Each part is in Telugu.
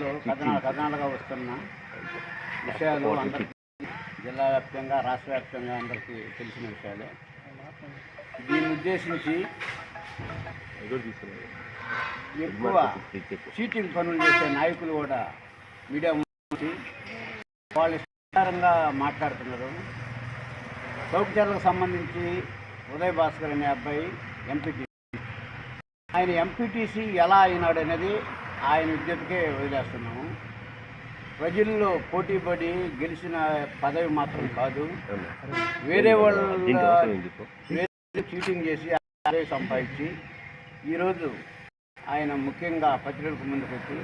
మీడియాలో కథనాలు కథనాలుగా వస్తున్న విషయాలు అందరికీ జిల్లా వ్యాప్తంగా రాష్ట్ర వ్యాప్తంగా అందరికీ తెలిసిన విషయాలే. దీన్ని ఉద్దేశించి ఎక్కువ చీటింగ్ పనులు చేసే నాయకులు కూడా మీడియా ముందు వాళ్ళు ఇష్టారంగా మాట్లాడుతున్నారు. సౌకర్యాలకు సంబంధించి ఉదయ్ భాస్కర్ అనే అబ్బాయి ఎంపీటీ ఆయన ఎంపీటీసీ ఎలా అయినాడు అనేది ఆయన విద్యుత్కే వదిలేస్తున్నాము. ప్రజల్లో పోటీ పడి గెలిచిన పదవి మాత్రం కాదు. వేరే వాళ్ళ చీటింగ్ చేసి అదే సంపాదించి ఈరోజు ఆయన ముఖ్యంగా పత్రికలకు ముందుకు వచ్చి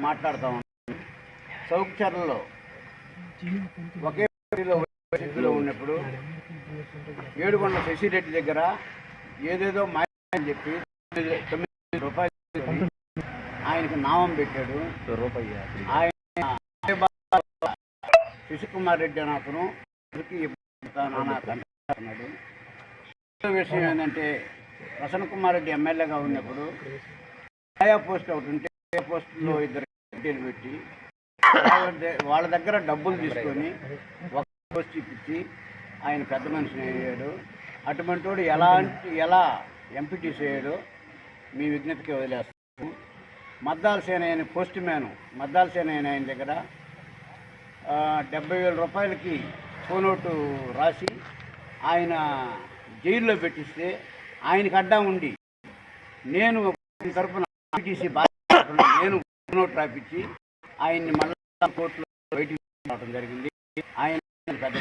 మాట్లాడుతూ ఉన్నాం సౌకర్యాలలో ఒకే పార్టీలో వైసీపీలో ఉన్నప్పుడు ఏడుకొండ శశిరెడ్డి దగ్గర ఏదేదో మాయ అని చెప్పి తొమ్మిది రూపాయలు ఆయనకు నామం పెట్టాడు. ఆయన శశికుమార్ రెడ్డి అని అతను రెండో విషయం ఏంటంటే ప్రసన్న కుమార్ రెడ్డి ఎమ్మెల్యేగా ఉన్నప్పుడు ఆయా పోస్ట్ ఒకటి ఉంటే పోస్టులో ఇద్దరు కమిటీలు పెట్టి వాళ్ళ దగ్గర డబ్బులు తీసుకొని ఒక పోస్ట్ ఇప్పించి ఆయన పెద్ద మనిషిని అయ్యాడు. అటువంటి వాడు ఎలాంటి ఎలా ఎంపీటీసీ అయ్యాడో మీ విజ్ఞతకి వదిలేస్తాము మద్దాల సేనయ్యని అయిన పోస్ట్ మ్యాను మద్దాల సేనయ్యని అయిన ఆయన దగ్గర డెబ్బై వేల రూపాయలకి ఫోనోటు రాసి ఆయన జైల్లో పెట్టిస్తే ఆయనకి అడ్డా ఉండి నేను తరఫున తరపున బాధ్యత నేను ఫోనోటు రాపించి ఆయన్ని మళ్ళా కోర్టులో బయటికి రావడం జరిగింది ఆయన పెద్ద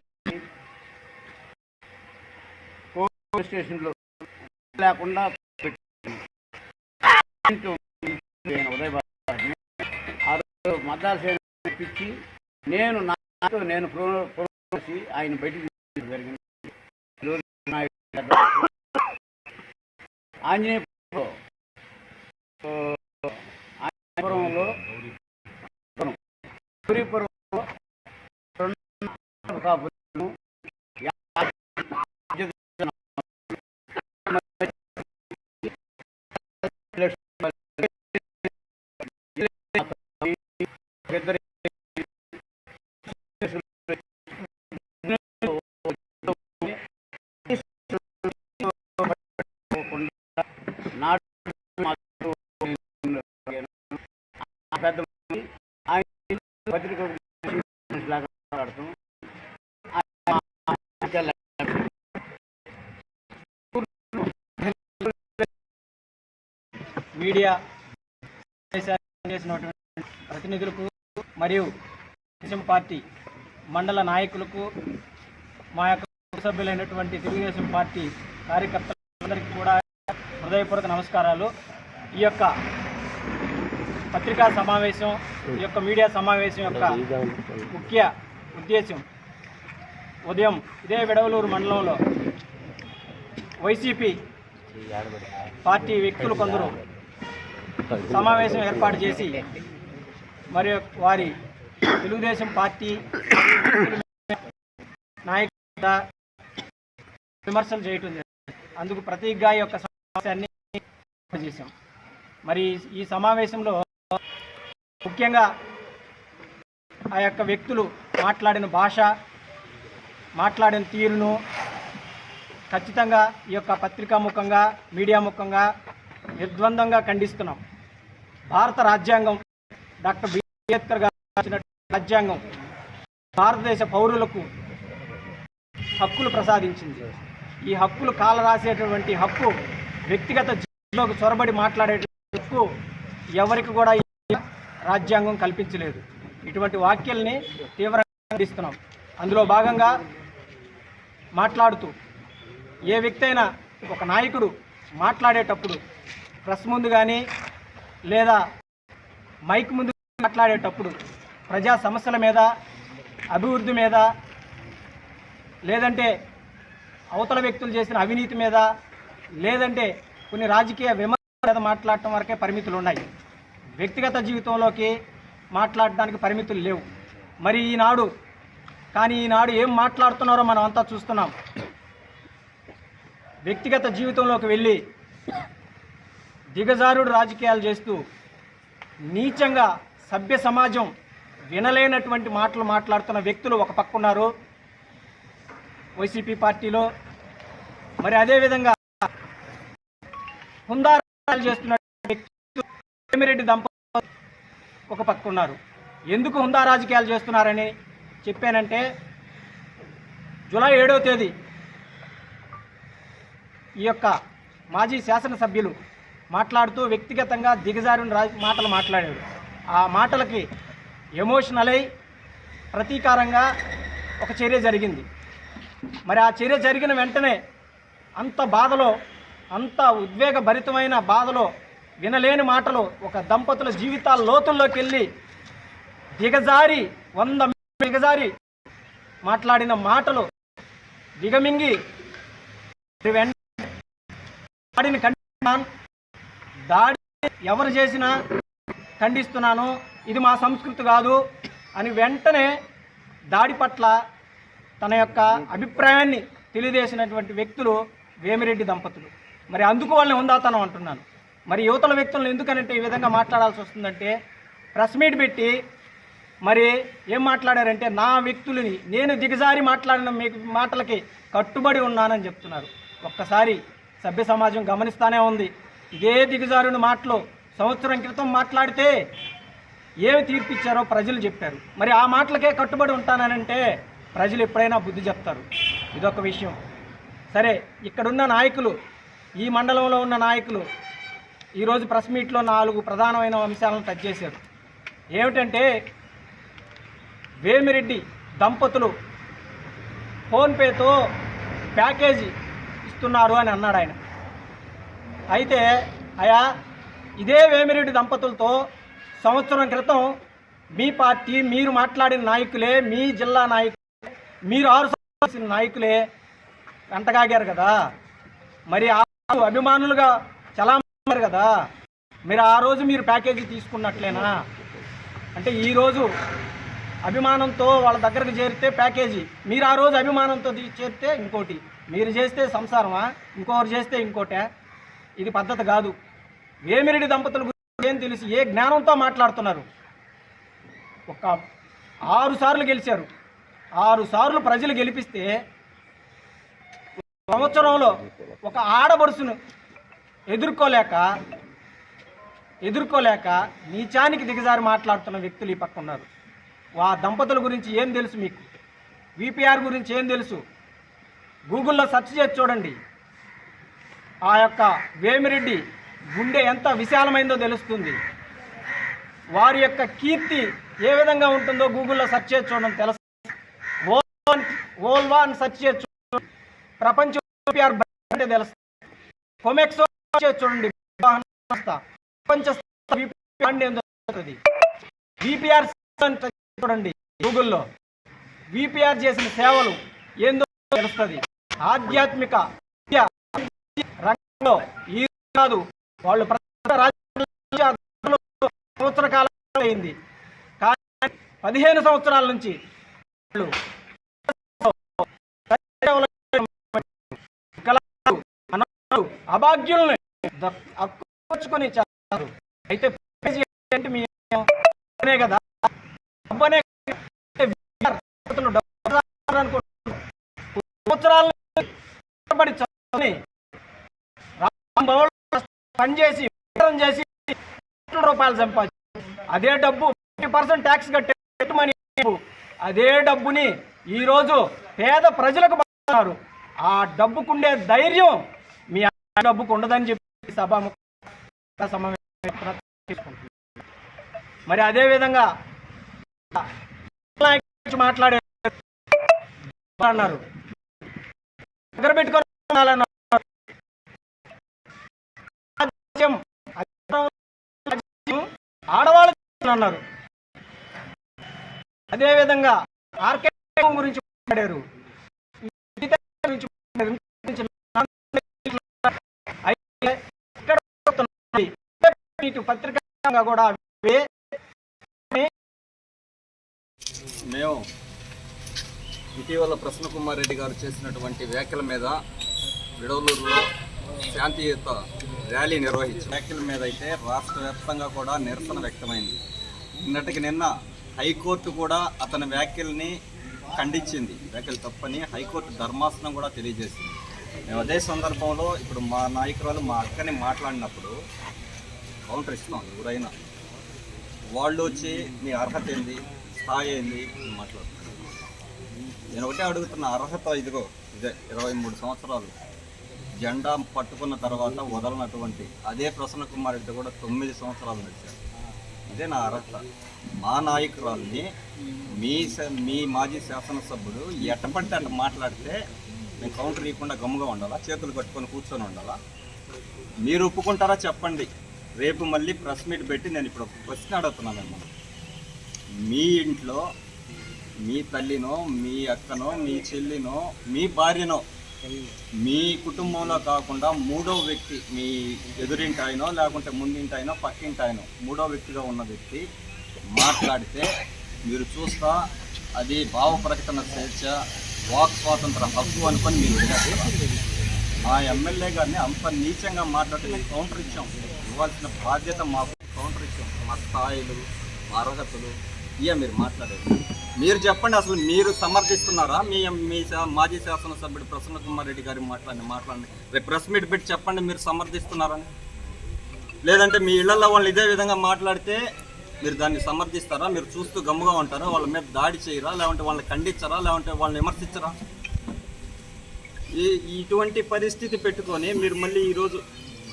పోలీస్ స్టేషన్లో లేకుండా పెట్టాను. నేను ఉదయ్ ఆ రోజు మద్దాల ఇప్పించి నేను నాతో నేను ప్రో- ప్రోసి ఆయన బయటికి జరిగింది. ఆంజనేయపురంలో ఆ, రెండు యాభై ఇద్దరు నాడు మాత్రం ఆ పెద్ద మనిషి ఆయన పత్రిక లాగా మాట్లాడుతూ ఆయన మీడియా చేసినటువంటి ప్రతినిధులకు మరియు తెలుగుదేశం పార్టీ మండల నాయకులకు మా యొక్క సభ్యులైనటువంటి తెలుగుదేశం పార్టీ కార్యకర్తలందరికీ కూడా హృదయపూర్వక నమస్కారాలు. ఈ యొక్క పత్రికా సమావేశం ఈ యొక్క మీడియా సమావేశం యొక్క ముఖ్య ఉద్దేశం ఉదయం ఇదే విడవలూరు మండలంలో వైసీపీ పార్టీ వ్యక్తులు కొందరు సమావేశం ఏర్పాటు చేసి మరి వారి తెలుగుదేశం పార్టీ నాయకుల విమర్శలు చేయటం అందుకు ప్రతీగా ఈ యొక్క సమావేశాన్ని చేశాం. మరి ఈ సమావేశంలో ముఖ్యంగా ఆ యొక్క వ్యక్తులు మాట్లాడిన భాష మాట్లాడిన తీరును ఖచ్చితంగా ఈ యొక్క పత్రికా ముఖంగా మీడియా ముఖంగా నిర్ద్వందంగా ఖండిస్తున్నాం. భారత రాజ్యాంగం డాక్టర్ బి. అంబేద్కర్ గారు రాజ్యాంగం భారతదేశ పౌరులకు హక్కులు ప్రసాదించింది. ఈ హక్కులు కాల రాసేటటువంటి హక్కు వ్యక్తిగత జీవితంలోకి చొరబడి మాట్లాడే హక్కు ఎవరికి కూడా రాజ్యాంగం కల్పించలేదు. ఇటువంటి వాక్యాల్ని తీవ్రంగా ఖండిస్తున్నాం. అందులో భాగంగా మాట్లాడుతూ ఏ వ్యక్తి అయినా ఒక నాయకుడు మాట్లాడేటప్పుడు ప్రెస్ ముందు కానీ లేదా మైక్ ముందు మాట్లాడేటప్పుడు ప్రజా సమస్యల మీద అభివృద్ధి మీద లేదంటే అవతల వ్యక్తులు చేసిన అవినీతి మీద లేదంటే కొన్ని రాజకీయ విమర్శల మీద మాట్లాడటం వరకే పరిమితులు ఉన్నాయి. వ్యక్తిగత జీవితంలోకి మాట్లాడడానికి పరిమితులు లేవు. మరి ఈనాడు కానీ ఈనాడు ఏం మాట్లాడుతున్నారో మనం అంతా చూస్తున్నాం. వ్యక్తిగత జీవితంలోకి వెళ్ళి దిగజారుడు రాజకీయాలు చేస్తూ నీచంగా సభ్య సమాజం వినలేనటువంటి మాటలు మాట్లాడుతున్న వ్యక్తులు ఒక పక్క ఉన్నారు. వైసీపీ పార్టీలో. మరి అదేవిధంగా హుందారాలు చేస్తున్న వ్యక్తులు వేమిరెడ్డి దంపతులు ఒక పక్క ఉన్నారు. ఎందుకు హుందా రాజకీయాలు చేస్తున్నారని చెప్పానంటే జూలై ఏడవ తేదీ ఈ యొక్క మాజీ శాసనసభ్యులు మాట్లాడుతూ వ్యక్తిగతంగా దిగజారిన రా మాటలు మాట్లాడాడు. ఆ మాటలకి ఎమోషనల్ అయి ప్రతీకారంగా ఒక చర్య జరిగింది. మరి ఆ చర్య జరిగిన వెంటనే అంత బాధలో అంత ఉద్వేగభరితమైన బాధలో వినలేని మాటలు ఒక దంపతుల జీవితాల లోతుల్లోకి వెళ్ళి దిగజారి వంద దిగజారి మాట్లాడిన మాటలు దిగమింగి వెంట దాడిని ఖండిస్తున్నాను దాడి ఎవరు చేసినా ఖండిస్తున్నాను. ఇది మా సంస్కృతి కాదు అని వెంటనే దాడి పట్ల తన యొక్క అభిప్రాయాన్ని తెలియజేసినటువంటి వ్యక్తులు వేమిరెడ్డి దంపతులు. మరి అందుకు వాళ్ళని ఉందాతనం అంటున్నాను. మరి యువతల వ్యక్తులను ఎందుకనంటే ఈ విధంగా మాట్లాడాల్సి వస్తుందంటే ప్రెస్ మీట్ పెట్టి మరి ఏం మాట్లాడారంటే నా వ్యక్తులని నేను దిగజారి మాట్లాడిన మీ మాటలకి కట్టుబడి ఉన్నానని చెప్తున్నారు. ఒక్కసారి సభ్య సమాజం గమనిస్తానే ఉంది. ఇదే దిగజారుని మాటలు సంవత్సరం క్రితం మాట్లాడితే ఏమి తీర్పిచ్చారో ప్రజలు చెప్పారు. మరి ఆ మాటలకే కట్టుబడి ఉంటానంటే ప్రజలు ఎప్పుడైనా బుద్ధి చెప్తారు. ఇదొక విషయం. సరే ఇక్కడున్న నాయకులు ఈ మండలంలో ఉన్న నాయకులు ఈరోజు ప్రెస్ మీట్లో నాలుగు ప్రధానమైన అంశాలను టచ్ చేశారు. ఏమిటంటే వేమిరెడ్డి దంపతులు ఫోన్పేతో ప్యాకేజీ ఇస్తున్నారు అని అన్నాడు ఆయన అయితే అయా ఇదే వేమిరెడ్డి దంపతులతో సంవత్సరం క్రితం మీ పార్టీ మీరు మాట్లాడిన నాయకులే మీ జిల్లా నాయకులే మీరు ఆరు సంవత్సరాల నాయకులే వెంటగాగారు కదా. మరి ఆ అభిమానులుగా చలామన్నారు కదా. మీరు ఆ రోజు మీరు ప్యాకేజీ తీసుకున్నట్లేనా? అంటే ఈరోజు అభిమానంతో వాళ్ళ దగ్గరకు చేరితే ప్యాకేజీ. మీరు ఆ రోజు అభిమానంతో తీ- చేరితే ఇంకోటి. మీరు చేస్తే సంసారమా? ఇంకొకరు చేస్తే ఇంకోటే. ఇది పద్ధతి కాదు. వేమిరెడ్డి దంపతుల గురించి ఏం తెలుసు ఏ జ్ఞానంతో మాట్లాడుతున్నారు? ఒక ఆరు సార్లు గెలిచారు. ఆరు సార్లు ప్రజలు గెలిపిస్తే సంవత్సరంలో ఒక ఆడబడుసును ఎదుర్కోలేక ఎదుర్కోలేక నీచానికి దిగజారి మాట్లాడుతున్న వ్యక్తులు ఈ పక్క ఉన్నారు. ఆ దంపతుల గురించి ఏం తెలుసు మీకు? విపిఆర్ గురించి ఏం తెలుసు? గూగుల్లో సెర్చ్ చేసి చూడండి. ఆ యొక్క వేమిరెడ్డి గుండె ఎంత విశాలమైందో తెలుస్తుంది. వారి యొక్క కీర్తి ఏ విధంగా ఉంటుందో గూగుల్లో సెర్చ్ చేసి చూడడం తెలుసు ఓల్వాన్ సెర్చ్ చేసి చూడండి. ప్రపంచ అంటే తెలుస్తుంది. కొమెక్సో చేసి చూడండి. ప్రపంచ విపిఆర్ చూడండి గూగుల్లో. విపిఆర్ చేసిన సేవలు ఏందో తెలుస్తుంది. ఆధ్యాత్మిక ఈ కాదు వాళ్ళు సంవత్సర కాలం అయింది. కానీ పదిహేను సంవత్సరాల నుంచి వాళ్ళు అభాగ్యుల్ని చేస్తారు. అయితే మీ కదా? అబ్బనే అంటే పనిచేసి ఉద్యోగం చేసి కోట్ల రూపాయలు సంపాదించి. అదే డబ్బు ఫిఫ్టీ పర్సెంట్ ట్యాక్స్ కట్టే మనీ. అదే డబ్బుని ఈరోజు పేద ప్రజలకు పడుతున్నారు ఆ డబ్బుకుండే ధైర్యం మీ డబ్బుకు ఉండదని చెప్పి సభ మరి అదే విధంగా మాట్లాడే అన్నారు. దగ్గర పెట్టుకొని రాజ్యం, ఆడవాళ్ళకి అన్నారు. అదేవిధంగా ఆర్కే గురించి మాట్లాడారు. మిగతా కూడా మేము ఇటీవల ప్రసన్న కుమార్ రెడ్డి గారు చేసినటువంటి వ్యాఖ్యల మీద విడవలూరులో శాంతియుత ర్యాలీ నిర్వహించి వ్యాఖ్యల మీద అయితే రాష్ట్ర వ్యాప్తంగా కూడా నిరసన వ్యక్తమైంది. నిన్నటికి నిన్న హైకోర్టు కూడా అతని వ్యాఖ్యల్ని ఖండించింది. వ్యాఖ్యలు తప్పని హైకోర్టు ధర్మాసనం కూడా తెలియజేసింది. మేము అదే సందర్భంలో ఇప్పుడు మా నాయకురాలు మా అక్కని మాట్లాడినప్పుడు కౌంటర్ ఇస్తున్నాం ఎవరైనా. వాళ్ళు వచ్చి మీ అర్హత ఏంది? స్థాయి ఏంది? అని మాట్లాడుతున్నారు. నేను ఒకటే అడుగుతున్న అర్హత ఇదిగో ఇదే ఇరవై మూడు సంవత్సరాలు. జెండా పట్టుకున్న తర్వాత వదలనటువంటి అదే ప్రసన్న కుమార్ రెడ్డి కూడా తొమ్మిది సంవత్సరాలు నడిచారు. ఇదే నా అర్హత. మా నాయకురాల్ని మీ మీ మాజీ శాసనసభ్యుడు ఎట్టపడితే అట్ట మాట్లాడితే మేము కౌంటర్ ఇవ్వకుండా గమ్ముగా ఉండాలా చేతులు కట్టుకొని కూర్చొని ఉండాలా? మీరు ఒప్పుకుంటారా చెప్పండి. రేపు మళ్ళీ ప్రెస్ మీట్ పెట్టి నేను ఇప్పుడు ఒక క్వశ్చన్ అడుగుతున్నాను మిమ్మల్ని మీ ఇంట్లో మీ తల్లినో మీ అక్కనో మీ చెల్లినో మీ భార్యనో మీ కుటుంబంలో కాకుండా మూడో వ్యక్తి మీ ఎదురింటి ఆయనో లేకుంటే ముందింటి ఆయనో పక్కింటి ఆయనో మూడో వ్యక్తిగా ఉన్న వ్యక్తి మాట్లాడితే మీరు చూస్తా అది భావ ప్రకటన స్వేచ్ఛ వాక్ స్వాతంత్ర హక్కు అనుకొని మీరు వినాలి ఆ ఎమ్మెల్యే గారిని అంత నీచంగా మాట్లాడితే మేము కౌంటర్ ఇచ్చాం. ఇవ్వాల్సిన బాధ్యత మాకు కౌంటర్ ఇచ్చాం. మా స్థాయిలు మా అర్హతలు ఇక మీరు మాట్లాడేది. మీరు చెప్పండి అసలు మీరు సమర్థిస్తున్నారా? మీ మీ మాజీ శాసనసభ్యుడు ప్రసన్న కుమార్ రెడ్డి గారి మాట్లాడి మాట్లాడండి రేపు ప్రెస్ మీట్ పెట్టి చెప్పండి మీరు సమర్థిస్తున్నారని. లేదంటే మీ ఇళ్ళలో వాళ్ళు ఇదే విధంగా మాట్లాడితే మీరు దాన్ని సమర్థిస్తారా? మీరు చూస్తూ గమ్ముగా ఉంటారా? వాళ్ళ మీద దాడి చేయరా? లేదంటే వాళ్ళని ఖండించరా? లేదంటే వాళ్ళని విమర్శించరా? ఈ ఇటువంటి పరిస్థితి పెట్టుకొని మీరు మళ్ళీ ఈరోజు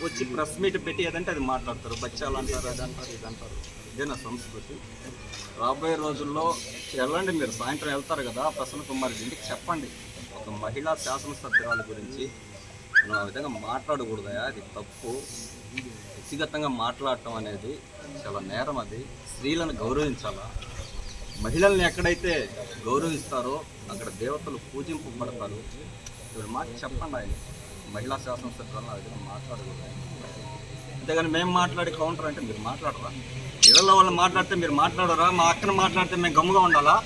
వచ్చి ప్రెస్ మీట్ పెట్టి ఏదంటే అది మాట్లాడతారు. బచ్చాలు అంటారు అదంటారు ఇదంటారు. ఇదే నా సంస్కృతి? రాబోయే రోజుల్లో వెళ్ళండి మీరు. సాయంత్రం వెళ్తారు కదా. ప్రసన్న కుమార్ ఇంటికి చెప్పండి. ఒక మహిళా శాసనసభ్యురాల గురించి మనం ఆ విధంగా మాట్లాడకూడదా అది తప్పు. వ్యక్తిగతంగా మాట్లాడటం అనేది చాలా నేరం అది. స్త్రీలను గౌరవించాలా? మహిళల్ని ఎక్కడైతే గౌరవిస్తారో అక్కడ దేవతలు పూజింపబడతారు ఇప్పుడు మాట చెప్పండి ఆయన. మహిళా శాసనసభ్యులను విధంగా మాట్లాడకూడదు. అంతేగాని మేము మాట్లాడి కౌంటర్ అంటే మీరు మాట్లాడరా? ఇళ్ళలో వాళ్ళు మాట్లాడితే మీరు మాట్లాడరా? మా అక్కను మాట్లాడితే మేము గమ్ముగా ఉండాలా?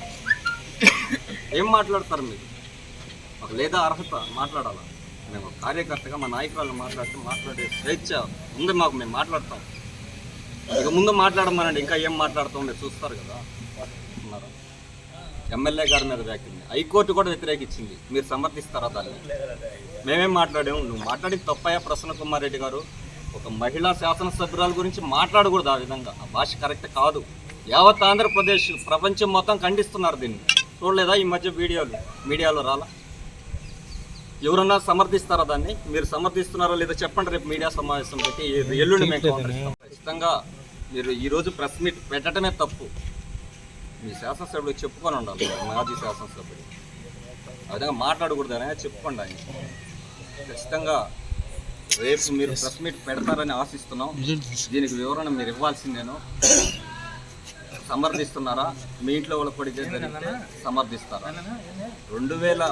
ఏం మాట్లాడతారు మీరు? మాకు లేదా అర్హత? మాట్లాడాలా? మేము కార్యకర్తగా మా నాయకురాలు మాట్లాడితే మాట్లాడే స్వేచ్ఛ ఉంది మాకు మేము మాట్లాడతాం. ఇక ముందు మాట్లాడమనండి ఇంకా ఏం మాట్లాడతాం మీరు చూస్తారు కదా. అన్నారు ఎమ్మెల్యే గారి మీద వ్యాఖ్యలు. హైకోర్టు కూడా వ్యతిరేకించింది. మీరు సమర్థిస్తారా దాన్ని? మేమేం మాట్లాడాము? నువ్వు మాట్లాడి తప్పయా ప్రసన్న కుమార్ రెడ్డి గారు? ఒక మహిళా శాసనసభ్యురాల గురించి మాట్లాడకూడదు ఆ విధంగా. ఆ భాష కరెక్ట్ కాదు. యావత్ ఆంధ్రప్రదేశ్ ప్రపంచం మొత్తం ఖండిస్తున్నారు దీన్ని. చూడలేదా ఈ మధ్య వీడియోలు? మీడియాలో రాలా? ఎవరన్నా సమర్థిస్తారా దాన్ని? మీరు సమర్థిస్తున్నారా లేదా చెప్పండి రేపు మీడియా సమావేశం పెట్టి ఎల్లుండి మేము. ఖచ్చితంగా మీరు ఈరోజు ప్రెస్ మీట్ పెట్టడమే తప్పు. మీ శాసనసభ్యుడు చెప్పుకొని ఉండాలి. మాజీ శాసనసభ్యుడు ఆ విధంగా మాట్లాడకూడదనే చెప్పుకోండి ఆయన. ఖచ్చితంగా రేపు మీరు ప్రెస్ మీట్ పెడతారని ఆశిస్తున్నాం. దీనికి వివరణ మీరు ఇవ్వాల్సిందేను సమర్థిస్తున్నారా? మీ ఇంట్లో వాళ్ళ పడి జరిగితే సమర్థిస్తారా? రెండు వేల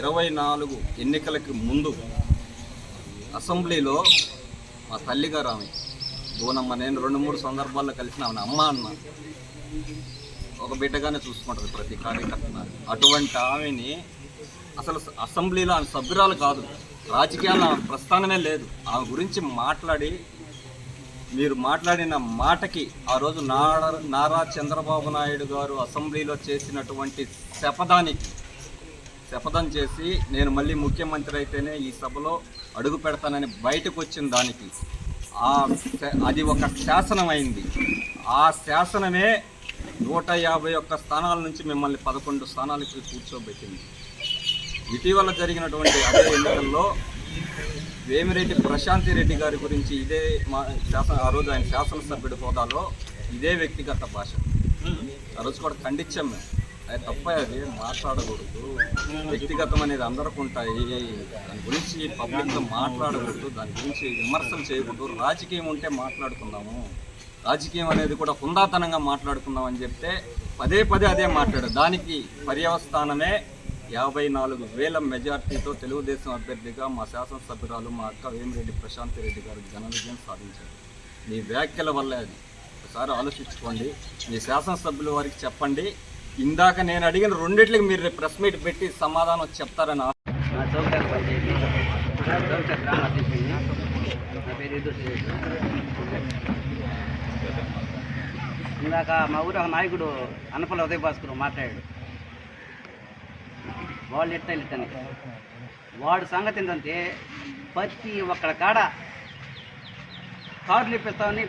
ఇరవై నాలుగు ఎన్నికలకి ముందు అసెంబ్లీలో మా తల్లిగారు ఆమె బోనమ్మ నేను రెండు మూడు సందర్భాల్లో కలిసిన ఆమె అమ్మ అన్న. ఒక బిడ్డగానే చూసుకుంటుంది ప్రతి కార్యకర్త అటువంటి ఆమెని అసలు అసెంబ్లీలో ఆమె సభ్యురాలు కాదు. రాజకీయాల ప్రస్థానమే లేదు. ఆ గురించి మాట్లాడి మీరు మాట్లాడిన మాటకి ఆ రోజు నారా నారా చంద్రబాబు నాయుడు గారు అసెంబ్లీలో చేసినటువంటి శపథానికి శపథం చేసి నేను మళ్ళీ ముఖ్యమంత్రి అయితేనే ఈ సభలో అడుగు పెడతానని బయటకు వచ్చిన దానికి ఆ అది ఒక శాసనం అయింది. ఆ శాసనమే నూట యాభై ఒక్క స్థానాల నుంచి మిమ్మల్ని పదకొండు స్థానాలకి కూర్చోబెట్టింది. ఇటీవల జరిగినటువంటి అదే ఎన్నికల్లో వేమిరెడ్డి ప్రశాంతి రెడ్డి గారి గురించి ఇదే మా శాసన ఆ రోజు ఆయన శాసనసభ్యుడి హోదాలో ఇదే వ్యక్తిగత భాష. ఆ రోజు కూడా ఖండించాం మేము. అది తప్ప అది మాట్లాడకూడదు. వ్యక్తిగతం అనేది అందరికి ఉంటాయి. దాని గురించి పబ్లిక్తో మాట్లాడకూడదు. దాని గురించి విమర్శలు చేయకూడదు. రాజకీయం ఉంటే మాట్లాడుకుందాము. రాజకీయం అనేది కూడా హుందాతనంగా మాట్లాడుకుందాం అని చెప్తే పదే పదే అదే మాట్లాడు. దానికి పర్యవస్థానమే యాభై నాలుగు వేల మెజార్టీతో తెలుగుదేశం అభ్యర్థిగా మా శాసనసభ్యురాలు మా అక్క వేమిరెడ్డి ప్రశాంతి రెడ్డి గారు ఘన విజయం సాధించారు. మీ వ్యాఖ్యల వల్లే అది. ఒకసారి ఆలోచించుకోండి. మీ శాసనసభ్యుల వారికి చెప్పండి. ఇందాక నేను అడిగిన రెండిట్లకి మీరు ప్రెస్ మీట్ పెట్టి సమాధానం చెప్తారని నా ఇందాక మా ఊరు నాయకుడు అనపల ఉదయ భాస్కర్ మాట్లాడాడు. వాళ్ళు ఎట్ట ఇట్టని వాడు సంగతి ఏంటంటే ప్రతి ఒక్కడ కాడ కార్లు ఇప్పిస్తామని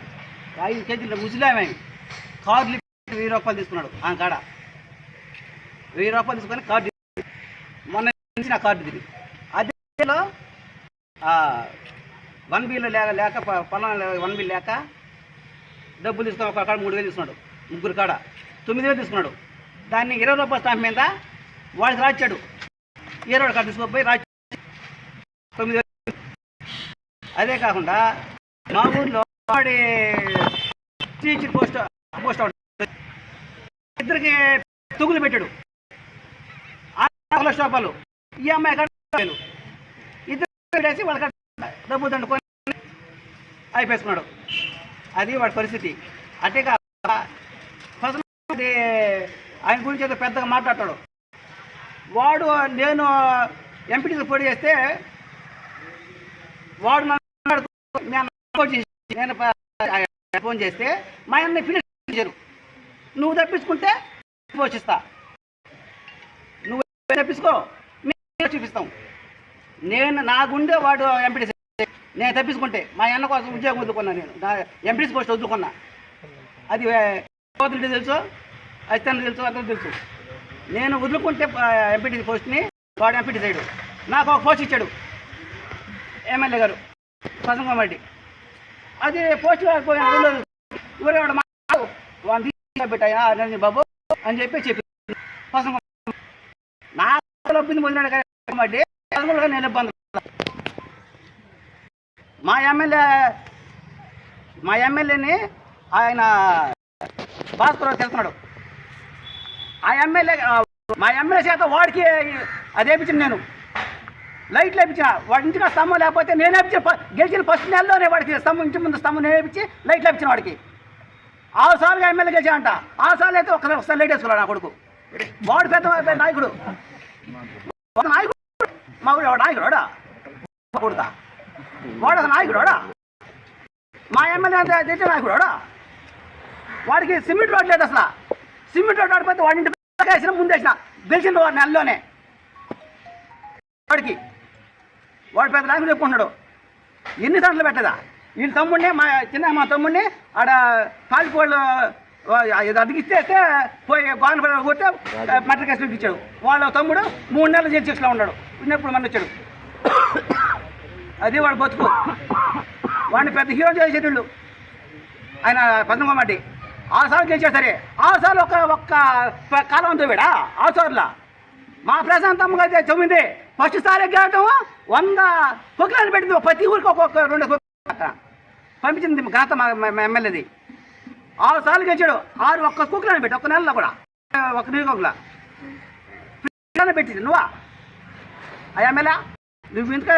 ఐదు కేజీలు ముసిలామే కార్లు ఇప్పి వెయ్యి రూపాయలు తీసుకున్నాడు ఆ కాడ. వెయ్యి రూపాయలు తీసుకొని కార్డు మొన్న నుంచి నా కార్డు తిరిగి అదేలో వన్ బిల్ లేక లేక పొలం వన్ బిల్ లేక డబ్బులు తీసుకొని ఒక కాడ మూడు వేలు తీసుకున్నాడు. ముగ్గురు కాడ. తొమ్మిది వేలు తీసుకున్నాడు. దాన్ని ఇరవై రూపాయల స్టాంప్ మీద వాడికి రాచాడు ఈరోడు కాడ తీసుకోపోయి తొమ్మిది అదే కాకుండా మా ఊర్లో వాడి టీచర్ పోస్ట్ పోస్ట్ ఇద్దరికి తుగులు పెట్టాడు. ఆరు లక్షల రూపాయలు. ఈ అమ్మాయి కాడ ఇద్దరు పెట్టేసి వాళ్ళ డబ్బు దండుకొని అయిపోసుకున్నాడు. అది వాడి పరిస్థితి. అంతేకాక ఫస్ట్ ఆయన గురించి ఏదో పెద్దగా మాట్లాడతాడు. వాడు నేను ఎంపీటీసీ పోటీ చేస్తే వాడు నేను ఫోన్ చేస్తే మా అన్న ఫినిష్ చేశారు నువ్వు తప్పించుకుంటే పోషిస్తా. నువ్వు తప్పించుకో మేము చూపిస్తాం. నేను నా గుండె వాడు ఎంపీటీ నేను తప్పించుకుంటే మా అన్న కోసం ఉద్యోగం వదులుకున్నా నేను. నా ఎంపీటీసీ పోస్ట్ వదులుకున్నా. అది సోదరుడు తెలుసు? అసిస్టెంట్ తెలుసు? అందరూ తెలుసు. నేను వదులుకుంటే ఎంపీటీ పోస్ట్ని వాడు ఎంపీటీ సైడు. నాకు ఒక పోస్ట్ ఇచ్చాడు ఎమ్మెల్యే గారు ప్రసంగం రెడ్డి. అది పోస్ట్ పోయిన రెండు రోజులు ఎవరు ఎవడు మా వాడిని తీసుకెళ్ళబెట్టాయా నేను బాబు అని చెప్పి చెప్పి ప్రసంగం నా లబ్ధిని పొందినాడు కాబట్టి ప్రజలుగా నేను ఇబ్బంది మా ఎమ్మెల్యే మా ఎమ్మెల్యేని ఆయన భాస్కర్ తెలుస్తున్నాడు ఆ ఎమ్మెల్యే మా ఎమ్మెల్యే చేత వాడికి అది వేయించింది నేను. లైట్లు వేపించిన. వాడి ఇంటికి స్తంభం లేకపోతే నేను వేపించిన గెలిచిన ఫస్ట్ నెలలోనే వాడికి స్తంభం ఇంటి ముందు స్తంభం నేను వేపించి లైట్లు వేపించిన వాడికి. ఆరు సార్లుగా ఎమ్మెల్యే గెలిచాడంట. ఆరు సార్లు అయితే ఒకసారి ఒకసారి లైట్ వేసుకున్నాడు నా కొడుకు. వాడు పెద్ద నాయకుడు. నాయకుడు. మా ఊరు నాయకుడు వాడా? కొడుతా వాడు ఒక నాయకుడు వాడా? మా ఎమ్మెల్యే అంటే తెచ్చే నాయకుడు వాడా? వాడికి సిమెంట్ రోడ్ లేదు అసలు. సిమెంట్ రోడ్ ఆడిపోతే వాడి వేసిన ముందు వేసిన గెలిచిన వాడు నెలలోనే. వాడికి. వాడు పెద్ద నాయకుడు చెప్పుకుంటున్నాడు. ఎన్ని సార్లు పెట్టదా వీళ్ళ తమ్ముడిని మా చిన్న మా తమ్ముడిని ఆడ కాలిపోళ్ళు అతికిస్తే పోయి గోన కొట్టి మటర్ కేసు ఇచ్చాడు వాళ్ళ తమ్ముడు మూడు నెలలు జైలు శిక్షలో ఉన్నాడు. ఉన్నప్పుడు మన వచ్చాడు. అది వాడు బతుకు. వాడిని పెద్ద హీరో చేసేటోళ్ళు ఆయన పద్మకుమార్డి ఆరు సార్లు గెలిచాడు సరే. ఆరు ఒక ఒక్క కాలం ఉంది వీడా? ఆరు సార్లు మా ప్రశాంతమ్మ అయితే తొమ్మిది ఫస్ట్ సారి గెలటం వంద కుక్కలను పెట్టింది. ప్రతి ఊరికి ఒక్కొక్క రెండు కుక్కలు పంపించింది ఘనత మా ఎమ్మెల్యేది. ఆరు సార్లు గెలిచాడు. ఆరు ఒక్క కుక్కలను పెట్టి ఒక్క నెలలో కూడా. ఒక నియోజకవర్గంలో. పిల్లలను పెట్టింది. నువ్వా? ఆ ఎమ్మెల్యే? నువ్వు ఇంత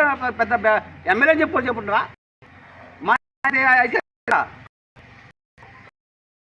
పెద్ద ఎమ్మెల్యే చెప్పు చెప్పుంటావా? మా అయితే